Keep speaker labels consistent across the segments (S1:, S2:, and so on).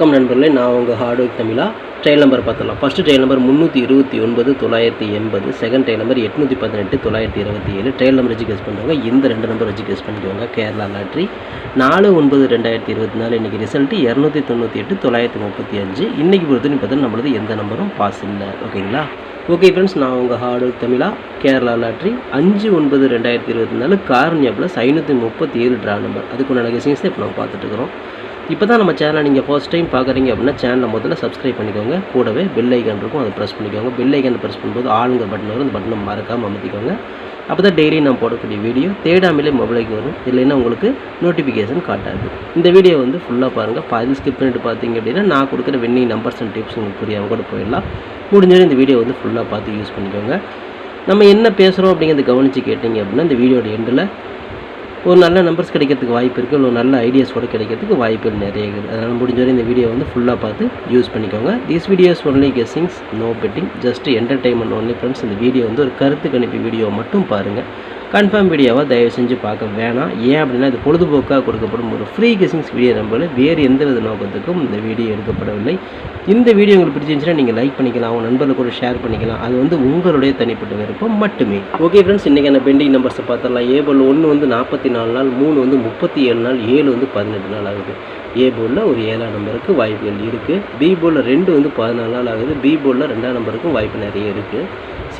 S1: வணக்கம் நண்பர்களே நான் உங்கள் ஹார்ட் ஒர்க் தமிழா. ட்ரையல் நம்பர் பார்த்துடலாம். ஃபஸ்ட்டு ட்ரையல் நம்பர் முந்நூற்றி இருபத்தி ஒன்பது தொள்ளாயிரத்தி எண்பது. செகண்ட் ட்ரையல் நம்பர் எட்நூற்றி பதினெட்டு தொள்ளாயிரத்தி இருபத்தி ஏழு. ட்ரையல் நம்பர் வச்சு கெஸ் பண்ணுவாங்க இந்த ரெண்டு நம்பர் வச்சு கெஸ் பண்ணிக்கோங்க. கேரளா லாட்ரி. நாலு ஒன்பது ரெண்டாயிரத்தி இருபத்தி நாலு. இன்றைக்கி ரிசல்ட்டு இரநூத்தி தொண்ணூற்றி எட்டு தொள்ளாயிரத்தி முப்பத்தி அஞ்சு. இன்றைக்கி பொறுத்தவரைக்கும் பார்த்தீங்கன்னா நம்மளது எந்த நம்பரும் பாஸ் இல்லை. ஓகேங்களா ஓகே ஃப்ரெண்ட்ஸ் நான் உங்கள் ஹார்ட் ஒர்க் தமிழா. கேரளா லாட்ரி. அஞ்சு ஒன்பது ரெண்டாயிரத்தி இருபத்தி நாலு. கார்னியா ப்ளஸ் ஐநூற்றி முப்பத்தி ஏழு ட்ரா நம்பர் அதுக்குண்டான கெஸிங்ஸ் இப்போ நம்ம பார்த்துட்டு இருக்கிறோம். இப்போ தான் நம்ம சேனலை நீங்கள் ஃபர்ஸ்ட் டைம் பார்க்குறீங்க அப்படின்னா சேனலை முதல்ல சப்ஸ்கிரைப் பண்ணிக்கோங்க. கூடவே பெல் ஐக்கன் இருக்கும் அதை ப்ரெஸ் பண்ணிக்கோங்க. பெல் ஐக்கன் ப்ரெஸ் பண்ணும்போது ஆளுங்க பட்டன் வரும். அந்த பட்டனை மறக்காமல் அமைத்திக்கோங்க. அப்போ தான் டெய்லி நான் போடக்கூடிய வீடியோ தேடாமலே மொபைலுக்கு வரும். இல்லைன்னா உங்களுக்கு நோட்டிஃபிகேஷன் காட்டாது. இந்த வீடியோ வந்து ஃபுல்லாக பாருங்கள் பாதி ஸ்கிப் பண்ணிட்டு பார்த்தீங்க அப்படின்னா நான் கொடுக்குற வெண்ணி நம்பர்ஸ் அண்ட் டிப்ஸ் உங்களுக்கு புரியாமல் கூட போயிடலாம். முடிஞ்சாலும் இந்த வீடியோ வந்து ஃபுல்லாக பார்த்து யூஸ் பண்ணிக்கோங்க. நம்ம என்ன பேசுகிறோம் அப்படிங்கிறத கவனித்து கேட்டிங்க அப்படின்னா இந்த வீடியோட எண்டில் ஒரு நல்ல நம்பர்ஸ் கிடைக்கிறதுக்கு வாய்ப்பு இருக்குது ஒரு நல்ல ஐடியாஸ் கூட கிடைக்கிறதுக்கு வாய்ப்புகள் நிறைய இருக்குது. அதனால் முடிஞ்ச வரை இந்த வீடியோ வந்து ஃபுல்லாக பார்த்து யூஸ் பண்ணிக்கோங்க. These videos only guessings no betting just entertainment only friends இந்த வீடியோ வந்து ஒரு கருத்து கணிப்பு வீடியோ மட்டும் பாருங்கள் கன்ஃபார்ம் வீடியோவை தயவு செஞ்சு பார்க்க வேணாம். ஏன் அப்படின்னா இது பொழுதுபோக்காக கொடுக்கப்படும் ஒரு ஃப்ரீ கெஸிங்ஸ் வீடியோ நம்பர் வேறு எந்த வித நோக்கத்துக்கும் இந்த வீடியோ எடுக்கப்படவில்லை. இந்த வீடியோ உங்களுக்கு பிடிச்சிருந்துச்சுன்னா நீங்கள் லைக் பண்ணிக்கலாம் உங்கள் நண்பர்களுக்கு கூட ஷேர் பண்ணிக்கலாம். அது வந்து உங்களுடைய தனிப்பட்ட விருப்பம் மட்டுமே. ஓகே ஃப்ரெண்ட்ஸ் இன்றைக்கான பெண்டிங் நம்பர்ஸை பார்த்துடலாம். ஏபோல் ஒன்று வந்து நாற்பத்தி நாலு நாள் மூணு வந்து முப்பத்தி ஏழு நாள் ஏழு வந்து பதினெட்டு நாள் ஆகுது. ஏ போலில் ஒரு ஏழாம் நம்பருக்கு வாய்ப்புகள் இருக்குது பி போலில் ரெண்டு வந்து பதினாலு நாள் ஆகுது. பி போலில் ரெண்டாம் நம்பருக்கும் வாய்ப்பு நிறைய இருக்குது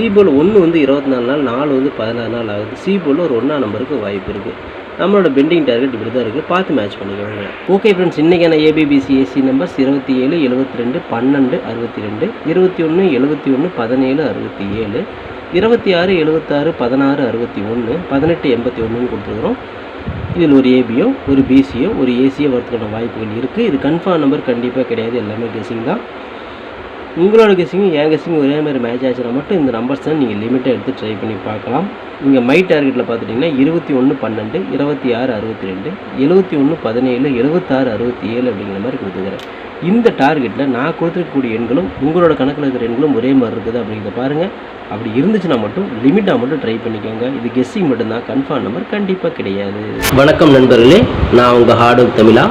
S1: சிபோல் ஒன்று வந்து இருபத்தி நாலு நாள் நாலு வந்து பதினாறு நாள் ஆகுது. சி ஒரு ஒன்றா நம்பருக்கு வாய்ப்பு இருக்குது நம்மளோட பெண்டிங் டார்கெட் இப்படி தான் இருக்குது பார்த்து மேட்ச் பண்ணிக்கோங்க. ஓகே ஃப்ரெண்ட்ஸ் இன்றைக்கான ஏபிபிசி ஏசி நம்பர்ஸ் இருபத்தி ஏழு எழுபத்தி ரெண்டு பன்னெண்டு அறுபத்தி ரெண்டு இருபத்தி ஒன்று எழுபத்தி ஒன்று பதினேழு அறுபத்தி ஏழு இருபத்தி ஆறு எழுபத்தாறு பதினாறு அறுபத்தி ஒன்று பதினெட்டு எண்பத்தி ஒன்றுன்னு கொடுத்துருக்குறோம். இதில் ஒரு ஏபியோ ஒரு பிசியோ ஒரு ஏசியோ வரதுக்கான வாய்ப்புகள் இருக்குது இது கன்ஃபார்ம் நம்பர் கண்டிப்பாக கிடையாது. எல்லாமே கெஸிங் தான். உங்களோட கெஸிங்கும் என் கெஸிங்கும் ஒரே மாதிரி மேட்ச் ஆச்சுன்னா மட்டும் இந்த நம்பர்ஸ் தான் நீங்கள் லிமிட்டாக எடுத்து ட்ரை பண்ணி பார்க்கலாம். நீங்கள் மை டார்கெட்டில் பார்த்துட்டிங்கன்னா இருபத்தி ஒன்று பன்னெண்டு இருபத்தி ஆறு அறுபத்தி ரெண்டு எழுபத்தி ஒன்று பதினேழு எழுபத்தாறு அறுபத்தி ஏழு அப்படிங்கிற மாதிரி கொடுத்துக்கிறேன் இந்த டார்கெட்டில் நான் கொடுத்துருக்கக்கூடிய எண்களும் உங்களோட கணக்கில் இருக்கிற எண்களும் ஒரே மாதிரி இருக்குது அப்படிங்கிறத பாருங்கள் அப்படி இருந்துச்சுன்னா மட்டும் லிமிட்டாக மட்டும் ட்ரை பண்ணிக்கோங்க. இது கெஸ்ஸிங் மட்டும்தான். கன்ஃபார்ம் நம்பர் கண்டிப்பாக கிடையாது. வணக்கம் நண்பர்களே. நான் உங்கள் ஹார்ட் ஒர்க் தமிழா.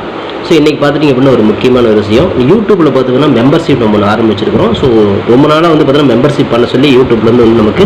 S1: ஸோ இன்றைக்கி பார்த்துட்டிங்க அப்படின்னா ஒரு முக்கியமான ஒரு விஷயம். யூடியூப்பில் பார்த்திங்கன்னா மெம்பர்ஷிப் நம்ம ஒன்று ஆரம்பிச்சிருக்கிறோம். ஸோ ரொம்ப நாளாக வந்து பார்த்தீங்கன்னா மெம்பர்ஷிப் பண்ண சொல்லி யூடியூப்லேருந்து வந்து நமக்கு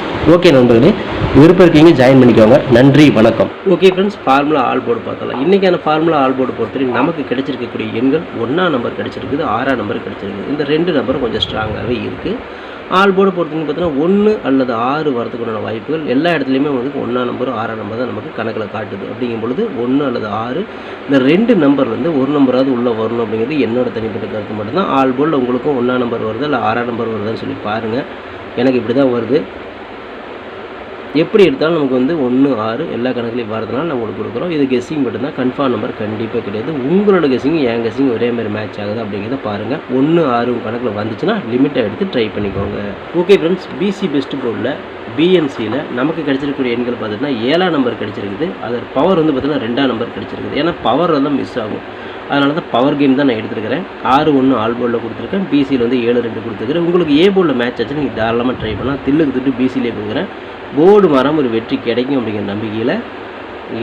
S1: ஓகே நண்பர்களே விருப்பம் இருக்கீங்க ஜாயின் பண்ணிக்கோங்க. நன்றி வணக்கம். Okay friends formula all board பார்த்தலாம் இன்றைக்கான ஃபார்முலா ஆல் போர்டு பொறுத்தவரை நமக்கு கிடைச்சிருக்கக்கூடிய எண்கள் ஒன்றாம் நம்பர் கிடைச்சிருக்குது ஆறாம் நம்பர் கிடைச்சிருக்குது. இந்த ரெண்டு நம்பரும் கொஞ்சம் ஸ்ட்ராங்காகவே இருக்குது ஆல் போர்டு பொறுத்தவரைக்கும் பார்த்தீங்கன்னா ஒன்று அல்லது ஆறு வரதுக்குண்டான வாய்ப்புகள். எல்லா இடத்துலையுமே வந்து ஒன்றாம் நம்பரும் ஆறாம் நம்பர் தான் நமக்கு கணக்கில் காட்டுது. அப்படிங்கும் பொழுது ஒன்று அல்லது ஆறு இந்த ரெண்டு நம்பர் வந்து ஒரு நம்பராவது உள்ளே வரணும் அப்படிங்கிறது என்னோட தனிப்பட்ட கருத்து மட்டும்தான். ஆல் போர்டில் உங்களுக்கும் ஒன்றாம் நம்பர் வருது இல்லை ஆறாம் நம்பர் வருதான்னு சொல்லி பாருங்கள் எனக்கு இப்படி தான் வருது. எப்படி எடுத்தாலும் நமக்கு வந்து ஒன்று ஆறு எல்லா கணக்குலையும் வரதுனால நம்ம உங்களுக்கு கொடுக்குறோம். இது கெஸ்ஸிங் மட்டும்தான். கன்ஃபார்ம் நம்பர் கண்டிப்பாக கிடையாது. உங்களோட கெஸ்ஸிங் என் கெஸ்ஸிங் ஒரே மாதிரி மேட்ச் ஆகுது அப்படிங்கிறத பாருங்கள் ஒன்று ஆறு கணக்கில் வந்துச்சுன்னா லிமிட்டாக எடுத்து ட்ரை பண்ணிக்கோங்க. ஓகே ஃப்ரெண்ட்ஸ் பிசி பெஸ்ட் போர்டில் பிஎன்சியில் நமக்கு கிடைச்சிருக்கக்கூடிய எண்கள் பார்த்தீங்கன்னா ஏழாம் நம்பர் கிடைச்சிருக்குது. அதோட பவர் வந்து பார்த்திங்கன்னா ரெண்டாம் நம்பர் கிடைச்சிருக்குது. ஏன்னா பவர் வந்து மிஸ் ஆகும். அதனால தான் பவர் கேம் தான் நான் எடுத்துருக்கிறேன். ஆறு ஒன்று ஆல் போர்டில் கொடுத்துருக்கேன். பிசியில் வந்து ஏழு ரெண்டு கொடுத்துருக்கிறேன். உங்களுக்கு ஏ போர்டில் மேட்ச் ஆச்சு நீங்கள் தாராளமாக ட்ரை பண்ணலாம். தில்லுக்கு திட்டு பிசிலே கொடுக்குறேன். போர்டு மரம் ஒரு வெற்றி கிடைக்கும் அப்படிங்கிற நம்பிக்கையில்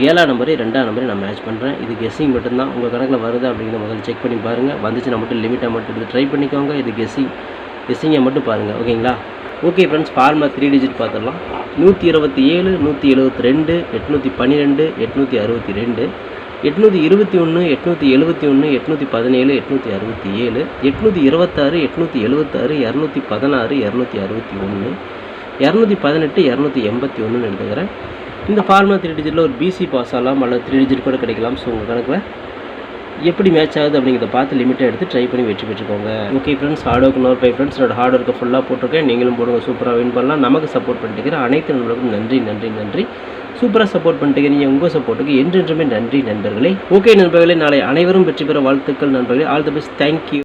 S1: ஏழாம் நம்பரே ரெண்டாம் நம்பரே நான் மேட்ச் பண்ணுறேன் இது கெஸ்ஸிங் மட்டும்தான். உங்கள் கணக்கில் வருதா அப்படிங்கிறத முதல்ல செக் பண்ணி பாருங்கள் வந்துச்சுன்னா மட்டும் லிமிட்டாக மட்டும் இது ட்ரை பண்ணிக்கோங்க. இது கெஸ்ஸிங் கெஸ்ஸிங்கை மட்டும் பாருங்கள் ஓகேங்களா okay friends formula three digit பார்த்துடலாம். நூற்றி இருபத்தி ஏழு நூற்றி எழுபத்தி ரெண்டு எட்நூற்றி பன்னிரெண்டு எட்நூற்றி அறுபத்தி ரெண்டு. எட்நூற்றி இருபத்தி ஒன்று எட்நூற்றி எழுபத்தி ஒன்று எட்நூற்றி பதினேழு எட்நூற்றி அறுபத்தி ஏழு எட்நூற்றி இருபத்தாறு எட்நூற்றி எழுபத்தாறு இரநூத்தி பதினாறு இரநூத்தி அறுபத்தி ஒன்று இரநூத்தி பதினெட்டு இரநூத்தி எண்பத்தி ஒன்றுன்னு எடுத்துக்கிறேன் இந்த ஃபார்முலா த்ரீ டிஜிட்டில் ஒரு பிசி பாஸ் ஆகலாம் அல்லது த்ரீ டிஜிட் கூட கிடைக்கலாம். ஸோ உங்கள் கணக்கில் எப்படி மேட்ச் ஆகுது அப்படிங்கிறத பார்த்து லிமிட்டாக எடுத்து ட்ரை பண்ணி வெற்றி பெற்றுக்கோங்க. Okay friends hard work nor five friends என்னோட ஹார்ட் ஒர்க்கை ஃபுல்லாக போட்டிருக்கேன். நீங்களும் போடுங்க சூப்பராக வின் பண்ணலாம். நமக்கு சப்போர்ட் பண்ணிட்டு அனைத்து நண்பர்களுக்கும் நன்றி நன்றி நன்றி. சூப்பராக சப்போர்ட் பண்ணிட்டு நீங்கள் உங்கள் சப்போர்ட்டுக்கு என்றென்றுமே நன்றி நண்பர்களே. ஓகே நண்பர்களே நாளை அனைவரும் வெற்றி பெற வாழ்த்துக்கள் நண்பர்களே. All the best thank you